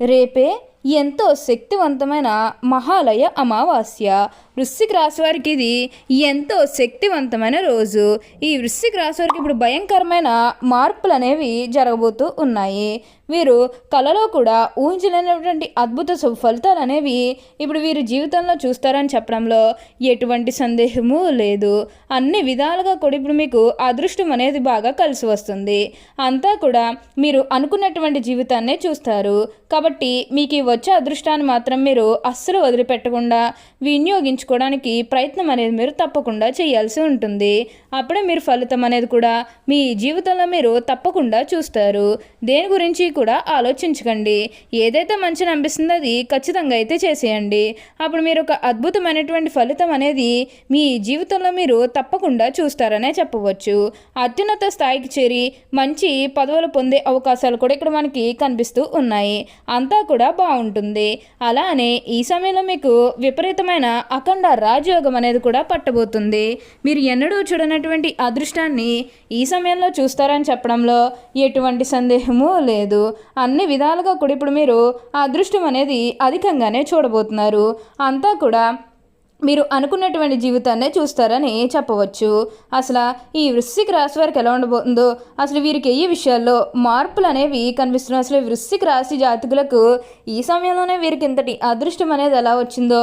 రేపే ఎంతో శక్తివంతమైన మహాలయ అమావాస్య. వృశ్చిక రాశి వారికి ఇది ఎంతో శక్తివంతమైన రోజు. ఈ వృశ్చిక రాశి వారికి ఇప్పుడు భయంకరమైన మార్పులు అనేవి జరగబోతూ ఉన్నాయి. వీరు కళలో కూడా ఊహించలేనటువంటి అద్భుత శుభ ఫలితాలు అనేవి ఇప్పుడు వీరి జీవితంలో చూస్తారని చెప్పడంలో ఎటువంటి సందేహము లేదు. అన్ని విధాలుగా కూడా ఇప్పుడు మీకు అదృష్టం అనేది బాగా కలిసి వస్తుంది. అంతా కూడా మీరు అనుకున్నటువంటి జీవితాన్నే చూస్తారు. కాబట్టి మీకు వచ్చే అదృష్టాన్ని మాత్రం మీరు అస్సలు వదిలిపెట్టకుండా వినియోగించు తెచ్చుకోవడానికి ప్రయత్నం అనేది మీరు తప్పకుండా చేయాల్సి ఉంటుంది. అప్పుడే మీరు ఫలితం అనేది కూడా మీ జీవితంలో మీరు తప్పకుండా చూస్తారు. దేని గురించి కూడా ఆలోచించకండి. ఏదైతే మంచిని అనిపిస్తుందో అది ఖచ్చితంగా అయితే చేసేయండి. అప్పుడు మీరు ఒక అద్భుతమైనటువంటి ఫలితం అనేది మీ జీవితంలో మీరు తప్పకుండా చూస్తారనే చెప్పవచ్చు. అత్యున్నత స్థాయికి చేరి మంచి పదవులు పొందే అవకాశాలు కూడా ఇక్కడ మనకి కనిపిస్తూ ఉన్నాయి. అంతా కూడా బాగుంటుంది. అలానే ఈ సమయంలో మీకు విపరీతమైన అఖండ రాజయోగం అనేది కూడా పట్టబోతుంది. మీరు ఎన్నడూ చూడనటువంటి అదృష్టాన్ని ఈ సమయంలో చూస్తారని చెప్పడంలో ఎటువంటి సందేహము లేదు. అన్ని విధాలుగా కూడా ఇప్పుడు మీరు ఆ అదృష్టం అనేది అధికంగానే చూడబోతున్నారు. అంతా కూడా మీరు అనుకున్నటువంటి జీవితాన్నే చూస్తారని చెప్పవచ్చు. అసలు ఈ వృశ్చిక రాశి వారికి ఎలా ఉండబోతుందో అసలు వీరికి ఏ విషయాల్లో మార్పులు అనేవి కనిపిస్తున్నాయి అసలు వృశ్చిక రాశి జాతకులకు ఈ సమయంలోనే వీరికి ఇంతటి అదృష్టం అనేది ఎలా వచ్చిందో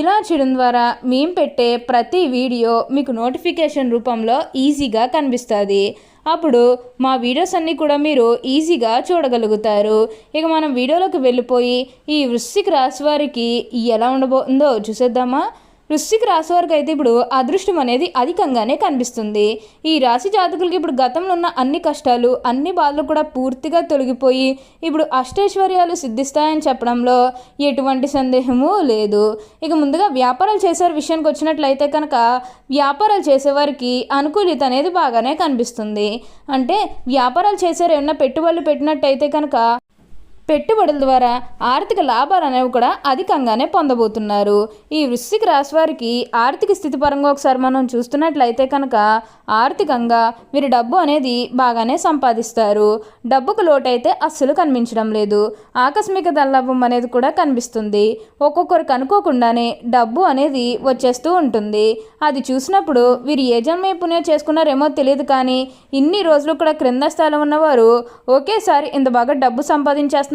ఇలా చేయడం ద్వారా మేము పెట్టే ప్రతి వీడియో మీకు నోటిఫికేషన్ రూపంలో ఈజీగా కనిపిస్తుంది. అప్పుడు మా వీడియోస్ అన్నీ కూడా మీరు ఈజీగా చూడగలుగుతారు. ఇక మనం వీడియోలోకి వెళ్ళిపోయి ఈ వృశ్చిక రాశి వారికి ఎలా ఉండబోతుందో చూసేద్దామా? వృశ్చిక రాశి వారికి అయితే ఇప్పుడు అదృష్టం అనేది అధికంగానే కనిపిస్తుంది. ఈ రాశి జాతకులకి ఇప్పుడు గతంలో ఉన్న అన్ని కష్టాలు అన్ని బాధలు కూడా పూర్తిగా తొలగిపోయి ఇప్పుడు అష్టైశ్వర్యాలు సిద్ధిస్తాయని చెప్పడంలో ఎటువంటి సందేహము లేదు. ఇక ముందుగా వ్యాపారాలు చేసే విషయానికి వచ్చినట్లయితే కనుక వ్యాపారాలు చేసేవారికి అనుకూలిత అనేది బాగానే కనిపిస్తుంది. అంటే వ్యాపారాలు చేసారు ఏమన్నా పెట్టుబడులు పెట్టినట్టయితే కనుక పెట్టుబడుల ద్వారా ఆర్థిక లాభాలు అనేవి కూడా అధికంగానే పొందబోతున్నారు. ఈ వృశ్చిక రాశి వారికి ఆర్థిక స్థితి పరంగా ఒకసారి మనం చూస్తున్నట్లయితే కనుక ఆర్థికంగా వీరు డబ్బు అనేది బాగానే సంపాదిస్తారు. డబ్బుకు లోటైతే అస్సలు కనిపించడం లేదు. ఆకస్మిక దల్లాభం అనేది కూడా కనిపిస్తుంది. ఒక్కొక్కరికి అనుకోకుండానే డబ్బు అనేది వచ్చేస్తూ ఉంటుంది. అది చూసినప్పుడు వీరు ఏ జన్మ పుణ్యం చేసుకున్నారేమో తెలియదు కానీ ఇన్ని రోజులు కూడా క్రింద స్థాయిలో ఉన్నవారు ఒకేసారి ఇంత బాగా డబ్బు సంపాదించేస్తున్నారు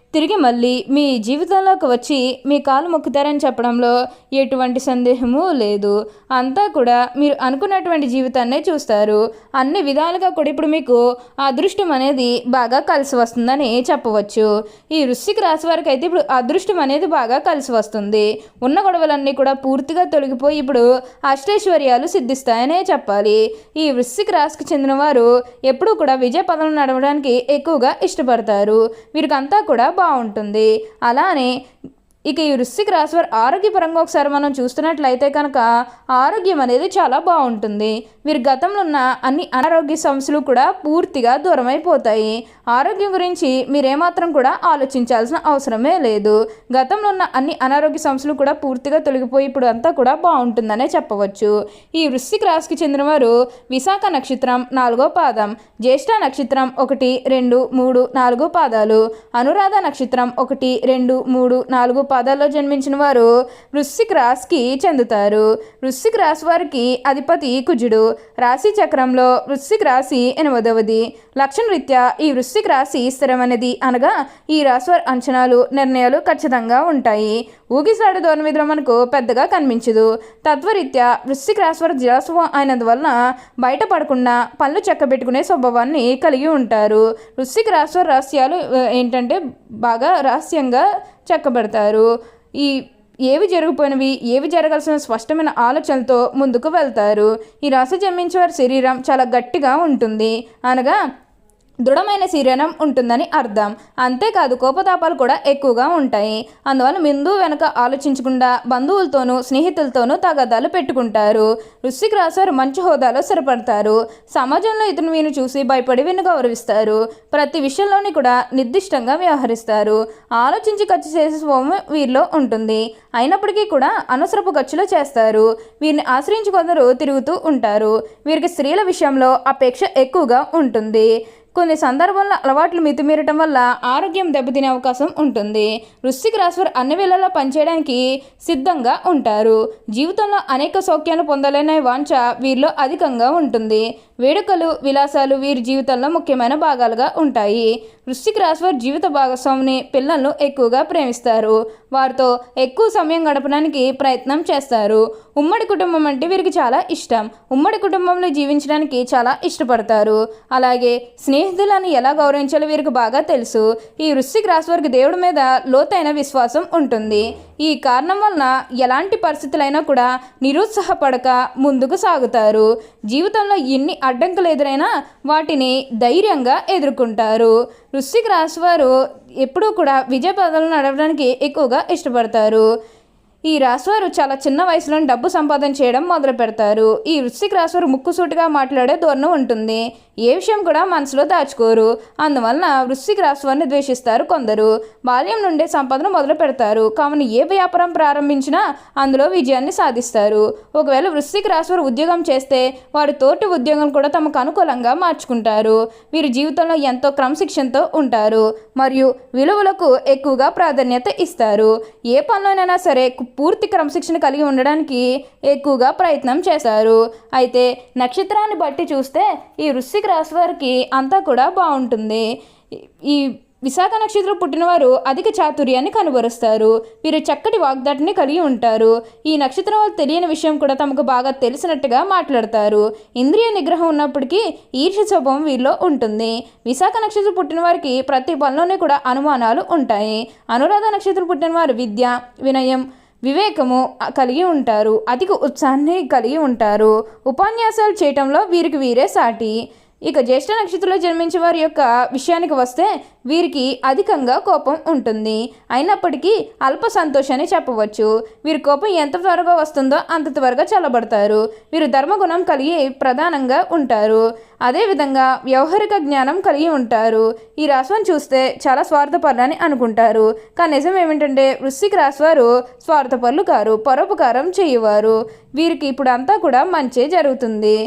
తిరిగి మళ్ళీ మీ జీవితంలోకి వచ్చి మీ కాలు మొక్కుతారని చెప్పడంలో ఎటువంటి సందేహము లేదు. అంతా కూడా మీరు అనుకున్నటువంటి జీవితాన్నే చూస్తారు. అన్ని విధాలుగా కూడా ఇప్పుడు మీకు అదృష్టం అనేది బాగా కలిసి వస్తుందని చెప్పవచ్చు. ఈ వృశ్చిక రాశి వారికి అయితే ఇప్పుడు అదృష్టం అనేది బాగా కలిసి వస్తుంది. ఉన్న గొడవలన్నీ కూడా పూర్తిగా తొలగిపోయి ఇప్పుడు అష్టైశ్వర్యాలు సిద్ధిస్తాయనే చెప్పాలి. ఈ వృశ్చిక రాశికి చెందిన వారు ఎప్పుడూ కూడా విజయ పదవులు నడవడానికి ఎక్కువగా ఇష్టపడతారు. వీరికంతా కూడా బాగుంటుంది. అలానే ఇక ఈ వృశ్చిక రాశి వారి ఆరోగ్యపరంగా ఒకసారి మనం చూస్తున్నట్లయితే కనుక ఆరోగ్యం అనేది చాలా బాగుంటుంది. వీరి గతంలో ఉన్న అన్ని అనారోగ్య సమస్యలు కూడా పూర్తిగా దూరమైపోతాయి. ఆరోగ్యం గురించి మీరేమాత్రం కూడా ఆలోచించాల్సిన అవసరమే లేదు. గతంలో ఉన్న అన్ని అనారోగ్య సమస్యలు కూడా పూర్తిగా తొలగిపోయి ఇప్పుడు అంతా కూడా బాగుంటుందనే చెప్పవచ్చు. ఈ వృశ్చిక రాశికి చెందిన వారు విశాఖ నక్షత్రం నాలుగో పాదం జ్యేష్ఠ నక్షత్రం ఒకటి రెండు మూడు నాలుగు పాదాలు అనురాధ నక్షత్రం ఒకటి రెండు మూడు నాలుగు పాదాల్లో జన్మించిన వారు వృశ్చిక రాశికి చెందుతారు. వృశ్చిక రాశి వారికి అధిపతి కుజుడు. రాశి చక్రంలో వృశ్చిక రాశి ఎనిమిదవది. లక్షణ రీత్యా ఈ వృశ్చిక రాశి స్థిరమైనది అనగా ఈ రాశి వారి అంచనాలు నిర్ణయాలు ఖచ్చితంగా ఉంటాయి. ఊగిసాడు ధోరణి విధులు మనకు పెద్దగా కనిపించదు. తత్వరీత్యా వృశ్చిక రాశి వారి జలస్వం అయినందువలన బయటపడకుండా పనులు చెక్కబెట్టుకునే స్వభావాన్ని కలిగి ఉంటారు. వృశ్చిక రాశి వారి రహస్యాలు ఏంటంటే బాగా రహస్యంగా చెక్కబెడతారు. ఈ ఏవి జరిగిపోయినవి ఏవి జరగాల్సిన స్పష్టమైన ఆలోచనలతో ముందుకు వెళ్తారు. ఈ రాశి జన్మించే వారి శరీరం చాలా గట్టిగా ఉంటుంది. అనగా దృఢమైన శరీరం ఉంటుందని అర్థం. అంతేకాదు కోపతాపాలు కూడా ఎక్కువగా ఉంటాయి. అందువల్ల ముందు వెనక ఆలోచించకుండా బంధువులతోనూ స్నేహితులతోనూ తగాదాలు పెట్టుకుంటారు. వృశ్చిక రాశివారు మంచి హోదాలో స్థిరపడతారు. సమాజంలో ఇతను వీను చూసి భయపడి వీను గౌరవిస్తారు. ప్రతి విషయంలోని కూడా నిర్దిష్టంగా వ్యవహరిస్తారు. ఆలోచించి ఖర్చు చేసే స్వభావం వీరిలో ఉంటుంది. అయినప్పటికీ కూడా అనవసరపు ఖర్చులు చేస్తారు. వీరిని ఆశ్రయించి కొందరు తిరుగుతూ ఉంటారు. వీరికి స్త్రీల విషయంలో అపేక్ష ఎక్కువగా ఉంటుంది. కొన్ని సందర్భాల్లో అలవాట్లు మితిమీరటం వల్ల ఆరోగ్యం దెబ్బతినే అవకాశం ఉంటుంది. వృశ్చిక రాశివారు అన్ని వేళలా పనిచేయడానికి సిద్ధంగా ఉంటారు. జీవితంలో అనేక సౌఖ్యాలు పొందాలనే వాంఛ వీరిలో అధికంగా ఉంటుంది. వేడుకలు విలాసాలు వీరి జీవితంలో ముఖ్యమైన భాగాలుగా ఉంటాయి. వృశ్చిక రాశివారి జీవిత భాగస్వామిని పిల్లలను ఎక్కువగా ప్రేమిస్తారు. వారితో ఎక్కువ సమయం గడపడానికి ప్రయత్నం చేస్తారు. ఉమ్మడి కుటుంబం అంటే వీరికి చాలా ఇష్టం. ఉమ్మడి కుటుంబంలో జీవించడానికి చాలా ఇష్టపడతారు. అలాగే స్నేహితులను ఎలా గౌరవించాలో వీరికి బాగా తెలుసు. ఈ వృశ్చిక రాశి వారికి దేవుడి మీద లోతైన విశ్వాసం ఉంటుంది. ఈ కారణం వలన ఎలాంటి పరిస్థితులైనా కూడా నిరుత్సాహపడక ముందుకు సాగుతారు. జీవితంలో ఎన్ని అడ్డంకులు ఎదురైనా వాటిని ధైర్యంగా ఎదుర్కొంటారు. వృశ్చిక రాశి వారు ఎప్పుడూ కూడా విజయ పదాలను నడవడానికి ఎక్కువగా ఇష్టపడతారు. ఈ రాశివారు చాలా చిన్న వయసులో డబ్బు సంపాదన చేయడం మొదలు పెడతారు ఈ వృశ్చిక రాశివారు ముక్కుసూటిగా మాట్లాడే ధోరణి ఉంటుంది. ఏ విషయం కూడా మనసులో దాచుకోరు. అందువలన వృశ్చిక రాశివారిని ద్వేషిస్తారు కొందరు. బాల్యం నుండే సంపాదన మొదలు పెడతారు. కావున ఏ వ్యాపారం ప్రారంభించినా అందులో విజయాన్ని సాధిస్తారు. ఒకవేళ వృశ్చిక రాశివారు ఉద్యోగం చేస్తే వారి తోటి ఉద్యోగం కూడా తమకు అనుకూలంగా మార్చుకుంటారు. వీరి జీవితంలో ఎంతో క్రమశిక్షణతో ఉంటారు. మరియు విలువలకు ఎక్కువగా ప్రాధాన్యత ఇస్తారు. ఏ పనిలోనైనా సరే పూర్తి క్రమశిక్షణ కలిగి ఉండడానికి ఎక్కువగా ప్రయత్నం చేశారు అయితే నక్షత్రాన్ని బట్టి చూస్తే ఈ వృశ్చిక రాశి వారికి అంతా కూడా బాగుంటుంది. ఈ విశాఖ నక్షత్రం పుట్టినవారు అధిక చాతుర్యాన్ని కనుబరుస్తారు. వీరు చక్కటి వాగ్దాటిని కలిగి ఉంటారు. ఈ నక్షత్రం వాళ్ళు తెలియని విషయం కూడా తమకు బాగా తెలిసినట్టుగా మాట్లాడతారు. ఇంద్రియ నిగ్రహం ఉన్నప్పటికీ ఈర్ష స్వభావం వీరిలో ఉంటుంది. విశాఖ నక్షత్రం పుట్టిన వారికి ప్రతి పనిలోనే కూడా అనుమానాలు ఉంటాయి. అనురాధ నక్షత్రం పుట్టిన వారు విద్య వినయం వివేకము కలిగి ఉంటారు. అధిక ఉత్సాహాన్ని కలిగి ఉంటారు. ఉపన్యాసాలు చేయటంలో వీరికి వీరే సాటి. ఇక జ్యేష్ఠ నక్షత్రంలో జన్మించే వారి యొక్క విషయానికి వస్తే వీరికి అధికంగా కోపం ఉంటుంది. అయినప్పటికీ అల్ప సంతోషాన్ని చెప్పవచ్చు. వీరి కోపం ఎంత త్వరగా వస్తుందో అంత త్వరగా చల్లబడతారు. వీరు ధర్మగుణం కలిగి ప్రధానంగా ఉంటారు. అదేవిధంగా వ్యవహారిక జ్ఞానం కలిగి ఉంటారు. ఈ రాశిని చూస్తే చాలా స్వార్థపరులని అనుకుంటారు. కానీ నిజం ఏమిటంటే వృశ్చిక రాశి వారు స్వార్థపరులు కారు పరోపకారం చేయవారు. వీరికి ఇప్పుడు అంతా కూడా మంచే జరుగుతుంది.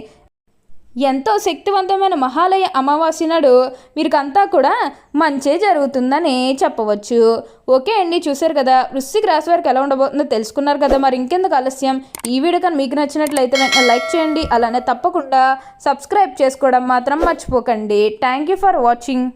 ఎంతో శక్తివంతమైన మహాలయ అమావాస్య నాడు వీరికంతా కూడా మంచే జరుగుతుందని చెప్పవచ్చు. ఓకే అండి చూసారు కదా? వృశ్చిక రాశి వారికి ఎలా ఉండబోతుందో తెలుసుకున్నారు కదా? మరి ఇంకెందుకు ఆలస్యం? ఈ వీడియో కానీ మీకు నచ్చినట్లయితే వెంటనే లైక్ చేయండి. అలానే తప్పకుండా సబ్స్క్రైబ్ చేసుకోవడం మాత్రం మర్చిపోకండి. Thank you for watching.